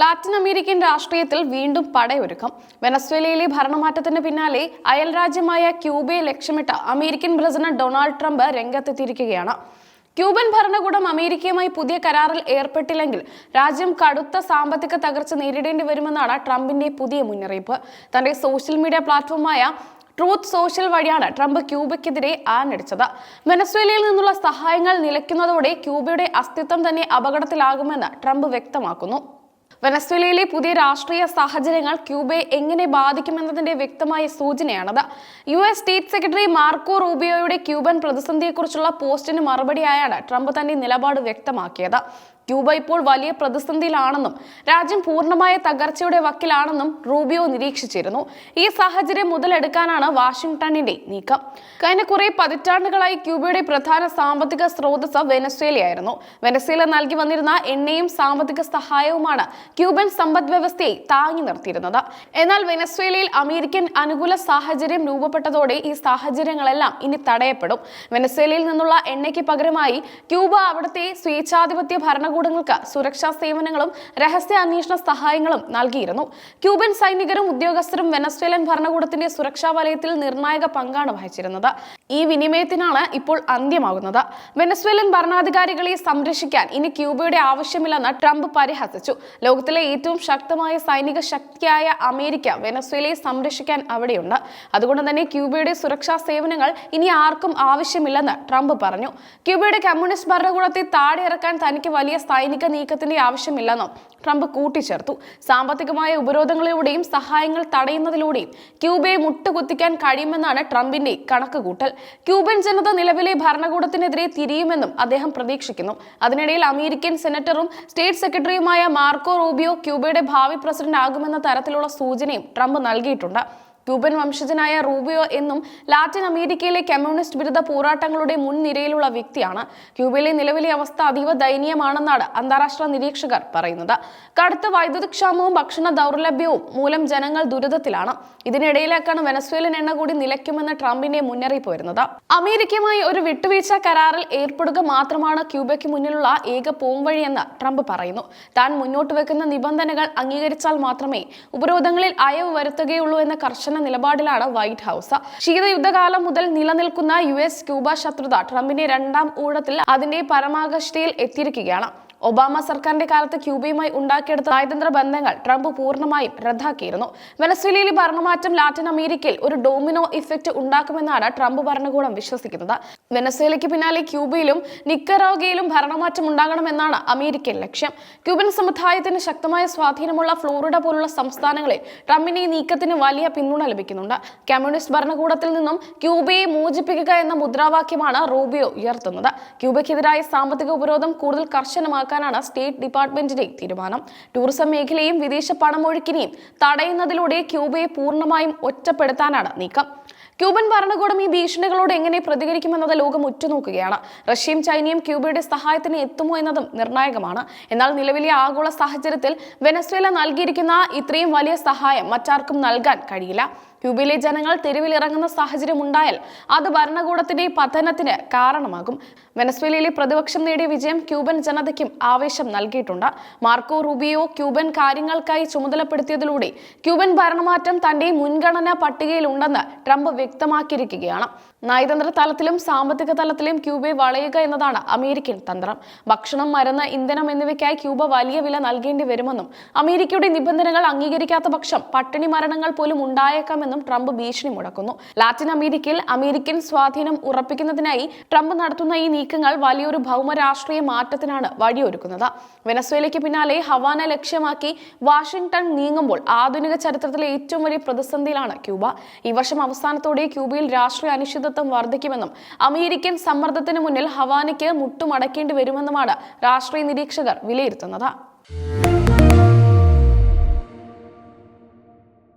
Latin American രാഷ്ട്രീയത്തിൽ വീണ്ടും പടയൊരുക്കം. വെനസ്വേലയിലെ ഭരണമാറ്റത്തിന് പിന്നാലെ അയൽ രാജ്യമായ ക്യൂബയെ ലക്ഷ്യമിട്ട് അമേരിക്കൻ പ്രസിഡന്റ് ഡൊണാൾഡ് ട്രംപ് രംഗത്തെത്തിയിരിക്കുകയാണ്. ക്യൂബൻ ഭരണകൂടം അമേരിക്കയുമായി പുതിയ കരാറിൽ ഏർപ്പെട്ടില്ലെങ്കിൽ രാജ്യം കടുത്ത സാമ്പത്തിക തകർച്ച നേരിടേണ്ടി വരുമെന്നാണ് ട്രംപിന്റെ പുതിയ മുന്നറിയിപ്പ്. തന്റെ സോഷ്യൽ മീഡിയ പ്ലാറ്റ്ഫോമായ ട്രൂത്ത് സോഷ്യൽ വഴിയാണ് ട്രംപ് ക്യൂബയ്ക്കെതിരെ ആഞ്ഞടിച്ചത്. വെനസ്വേലയിൽ നിന്നുള്ള സഹായങ്ങൾ നിലയ്ക്കുന്നതോടെ ക്യൂബയുടെ അസ്തിത്വം തന്നെ അപകടത്തിലാകുമെന്ന് ട്രംപ് വ്യക്തമാക്കുന്നു. വെനസ്വേലയിലെ പുതിയ രാഷ്ട്രീയ സാഹചര്യങ്ങൾ ക്യൂബയെ എങ്ങനെ ബാധിക്കുമെന്നതിന്റെ വ്യക്തമായ സൂചനയാണത്. U S state secretary Marco റൂബിയോയുടെ Cuban പ്രതിസന്ധിയെക്കുറിച്ചുള്ള പോസ്റ്റിന് മറുപടിയായാണ് ട്രംപ് തന്റെ നിലപാട് വ്യക്തമാക്കിയത്. ക്യൂബ ഇപ്പോൾ വലിയ പ്രതിസന്ധിയിലാണെന്നും രാജ്യം പൂർണമായ തകർച്ചയുടെ വക്കിലാണെന്നും റൂബിയോ നിരീക്ഷിച്ചിരുന്നു. ഈ സാഹചര്യം മുതലെടുക്കാനാണ് വാഷിംഗ്ടണിന്റെ നീക്കം. കഴിഞ്ഞ കുറെ പതിറ്റാണ്ടുകളായി ക്യൂബയുടെ പ്രധാന സാമ്പത്തിക സ്രോതസ് വെനസ്വേലയായിരുന്നു. വെനസ്വേല നൽകി വന്നിരുന്ന എണ്ണയും സാമ്പത്തിക സഹായവുമാണ് ക്യൂബൻ സമ്പദ് വ്യവസ്ഥയെ താങ്ങി നിർത്തിയിരുന്നത്. എന്നാൽ വെനസ്വേലയിൽ അമേരിക്കൻ അനുകൂല സാഹചര്യം രൂപപ്പെട്ടതോടെ ഈ സാഹചര്യങ്ങളെല്ലാം ഇനി തടയപ്പെടും. വെനസ്വേലയിൽ നിന്നുള്ള എണ്ണയ്ക്ക് പകരമായി ക്യൂബ അവിടുത്തെ സ്വേച്ഛാധിപത്യ ഭരണകൂടങ്ങൾക്ക് സുരക്ഷാ സേവനങ്ങളും രഹസ്യ അന്വേഷണ സഹായങ്ങളും നൽകിയിരുന്നു. ക്യൂബൻ സൈനികരും ഉദ്യോഗസ്ഥരും വെനസ്വേലൻ ഭരണകൂടത്തിന്റെ സുരക്ഷാ വലയത്തിൽ നിർണായക പങ്കാണ് വഹിച്ചിരുന്നത്. ഈ വിനിമയത്തിനാണ് ഇപ്പോൾ അന്ത്യമാകുന്നത്. വെനസ്വേലൻ ഭരണാധികാരികളെ സംരക്ഷിക്കാൻ ഇനി ക്യൂബയുടെ ആവശ്യമില്ലെന്ന് ട്രംപ് പരിഹസിച്ചു. ലോകത്തിലെ ഏറ്റവും ശക്തമായ സൈനിക ശക്തിയായ അമേരിക്ക വെനസ്വേലയെ സംരക്ഷിക്കാൻ അവിടെയുണ്ട്. അതുകൊണ്ട് തന്നെ ക്യൂബയുടെ സുരക്ഷാ സേവനങ്ങൾ ഇനി ആർക്കും ആവശ്യമില്ലെന്ന് ട്രംപ് പറഞ്ഞു. ക്യൂബയുടെ കമ്മ്യൂണിസ്റ്റ് ഭരണകൂടത്തെ താഴെ ഇറക്കാൻ തനിക്ക് വലിയ സൈനിക നീക്കത്തിന്റെ ആവശ്യമില്ലെന്നും ട്രംപ് കൂട്ടിച്ചേർത്തു. സാമ്പത്തികമായ ഉപരോധങ്ങളിലൂടെയും സഹായങ്ങൾ തടയുന്നതിലൂടെയും ക്യൂബയെ മുട്ടുകുത്തിക്കാൻ കഴിയുമെന്നാണ് ട്രംപിന്റെ കണക്കുകൂട്ടൽ. ക്യൂബൻ ജനത നിലവിലെ ഭരണകൂടത്തിനെതിരെ തിരിയുമെന്നും അദ്ദേഹം പ്രതീക്ഷിക്കുന്നു. അതിനിടയിൽ അമേരിക്കൻ സെനറ്ററും സ്റ്റേറ്റ് സെക്രട്ടറിയുമായ മാർക്കോ റൂബിയോ ക്യൂബയുടെ ഭാവി പ്രസിഡന്റ് ആകുമെന്ന തരത്തിലുള്ള സൂചനയും ട്രംപ് നൽകിയിട്ടുണ്ട്. ക്യൂബൻ വംശജനായ റൂബിയോ എന്നും ലാറ്റിൻ അമേരിക്കയിലെ കമ്മ്യൂണിസ്റ്റ് വിരുദ്ധ പോരാട്ടങ്ങളുടെ മുൻനിരയിലുള്ള വ്യക്തിയാണ്. ക്യൂബയിലെ നിലവിലെ അവസ്ഥ അതീവ ദയനീയമാണെന്നാണ് അന്താരാഷ്ട്ര നിരീക്ഷകർ പറയുന്നത്. കടുത്ത വൈദ്യുതക്ഷാമവും ഭക്ഷണ ദൗർലഭ്യവും മൂലം ജനങ്ങൾ ദുരിതത്തിലാണ്. ഇതിനിടയിലേക്കാണ് വെനസ്വേലൻ എണ്ണ കൂടി നിലയ്ക്കുമെന്ന് ട്രംപിന്റെ മുന്നറിയിപ്പ് വരുന്നത്. അമേരിക്കയുമായി ഒരു വിട്ടുവീഴ്ച കരാറിൽ ഏർപ്പെടുക മാത്രമാണ് ക്യൂബയ്ക്ക് മുന്നിലുള്ള ഏക പോംവഴിയെന്ന് ട്രംപ് പറയുന്നു. താൻ മുന്നോട്ട് വെക്കുന്ന നിബന്ധനകൾ അംഗീകരിച്ചാൽ മാത്രമേ ഉപരോധങ്ങളിൽ അയവ് വരുത്തുകയുള്ളൂ എന്ന കർശന നിലപാടിലാണ് വൈറ്റ് ഹൗസ്. ശീതയുദ്ധകാലം മുതൽ നിലനിൽക്കുന്ന യു എസ് ക്യൂബ ശത്രുത ട്രംപിന്റെ രണ്ടാം ഊഴത്തിൽ അതിന്റെ പരമാകഷ്ഠയിൽ എത്തിയിരിക്കുകയാണ്. ഒബാമ സർക്കാരിന്റെ കാലത്ത് ക്യൂബയുമായി ഉണ്ടാക്കിയെടുത്ത നയതന്ത്ര ബന്ധങ്ങൾ ട്രംപ് പൂർണമായും റദ്ദാക്കിയിരുന്നു. വെനസ്വേലയിലെ ഭരണമാറ്റം ലാറ്റിൻ അമേരിക്കയിൽ ഒരു ഡോമിനോ ഇഫക്റ്റ് ഉണ്ടാക്കുമെന്നാണ് ട്രംപ് ഭരണകൂടം വിശ്വസിക്കുന്നത്. വെനസ്വേലയ്ക്ക് പിന്നാലെ ക്യൂബയിലും നിക്കറോഗയിലും ഭരണമാറ്റം ഉണ്ടാകണമെന്നാണ് അമേരിക്കൻ ലക്ഷ്യം. ക്യൂബൻ സമുദായത്തിന് ശക്തമായ സ്വാധീനമുള്ള ഫ്ലോറിഡ പോലുള്ള സംസ്ഥാനങ്ങളിൽ ട്രംപിന്റെ ഈ നീക്കത്തിന് വലിയ പിന്തുണ ലഭിക്കുന്നുണ്ട്. കമ്മ്യൂണിസ്റ്റ് ഭരണകൂടത്തിൽ നിന്നും ക്യൂബയെ മോചിപ്പിക്കുക എന്ന മുദ്രാവാക്യമാണ് റൂബിയോ ഉയർത്തുന്നത്. ക്യൂബയ്ക്കെതിരായ സാമ്പത്തിക ഉപരോധം കൂടുതൽ കർശനമാക്കാനാണ് സ്റ്റേറ്റ് ഡിപ്പാർട്ട്മെന്റിന്റെ തീരുമാനം. ടൂറിസം മേഖലയും വിദേശ പണമൊഴുക്കിനെയും തടയുന്നതിലൂടെ ക്യൂബയെ പൂർണമായും ഒറ്റപ്പെടുത്താനാണ് നീക്കം. ക്യൂബൻ ഭരണകൂടം ഈ ഭീഷണികളോട് എങ്ങനെ പ്രതികരിക്കുമെന്നത് ലോകം ഉറ്റുനോക്കുകയാണ്. റഷ്യയും ചൈനയും ക്യൂബയുടെ സഹായത്തിന് എത്തുമോ എന്നതും നിർണായകമാണ്. എന്നാൽ നിലവിലെ ആഗോള സാഹചര്യത്തിൽ വെനസ്വേല നൽകിയിരിക്കുന്ന ഇത്രയും വലിയ സഹായം മറ്റാർക്കും നൽകാൻ കഴിയില്ല. ക്യൂബയിലെ ജനങ്ങൾ തെരുവിലിറങ്ങുന്ന സാഹചര്യം ഉണ്ടായാൽ അത് ഭരണകൂടത്തിന്റെ പതനത്തിന് കാരണമാകും. വെനസ്വേലയിലെ പ്രതിപക്ഷം നേടിയ വിജയം ക്യൂബൻ ജനതയ്ക്കും ആവേശം നൽകിയിട്ടുണ്ട്. മാർക്കോ റൂബിയോ ക്യൂബൻ കാര്യങ്ങൾക്കായി ചുമതലപ്പെടുത്തിയതിലൂടെ ക്യൂബൻ ഭരണമാറ്റം തന്റെ മുൻഗണനാ പട്ടികയിലുണ്ടെന്ന് ട്രംപ് വ്യക്തമാക്കിയിരിക്കുകയാണ്. നയതന്ത്ര തലത്തിലും സാമ്പത്തിക തലത്തിലും ക്യൂബയെ വളയുക എന്നതാണ് അമേരിക്കൻ തന്ത്രം. ഭക്ഷണം മരുന്ന് ഇന്ധനം എന്നിവയ്ക്കായി ക്യൂബ വലിയ വില നൽകേണ്ടി വരുമെന്നും അമേരിക്കയുടെ നിബന്ധനകൾ അംഗീകരിക്കാത്ത പക്ഷം പട്ടിണി മരണങ്ങൾ പോലും ഉണ്ടായേക്കാമെന്നും ട്രംപ് ഭീഷണി മുടക്കുന്നു. ലാറ്റിൻ അമേരിക്കയിൽ അമേരിക്കൻ സ്വാധീനം ഉറപ്പിക്കുന്നതിനായി ട്രംപ് നടത്തുന്ന ഈ നീക്കങ്ങൾ വലിയൊരു ഭൗമരാഷ്ട്രീയ മാറ്റത്തിനാണ് വഴിയൊരുക്കുന്നത്. വെനസ്വേലയ്ക്ക് പിന്നാലെ ഹവാന ലക്ഷ്യമാക്കി വാഷിംഗ്ടൺ നീങ്ങുമ്പോൾ ആധുനിക ചരിത്രത്തിലെ ഏറ്റവും വലിയ പ്രതിസന്ധിയിലാണ് ക്യൂബ. ഈ വർഷം അവസാനത്തോടെ ക്യൂബയിൽ രാഷ്ട്രീയ അനിശ്ചിതത്വം വർദ്ധിക്കുമെന്നും അമേരിക്കൻ സമ്മർദ്ദത്തിന് മുന്നിൽ ഹവാനയ്ക്ക് മുട്ടുമടക്കേണ്ടി വരുമെന്നുമാണ് രാഷ്ട്രീയ നിരീക്ഷകർ വിലയിരുത്തുന്നത്.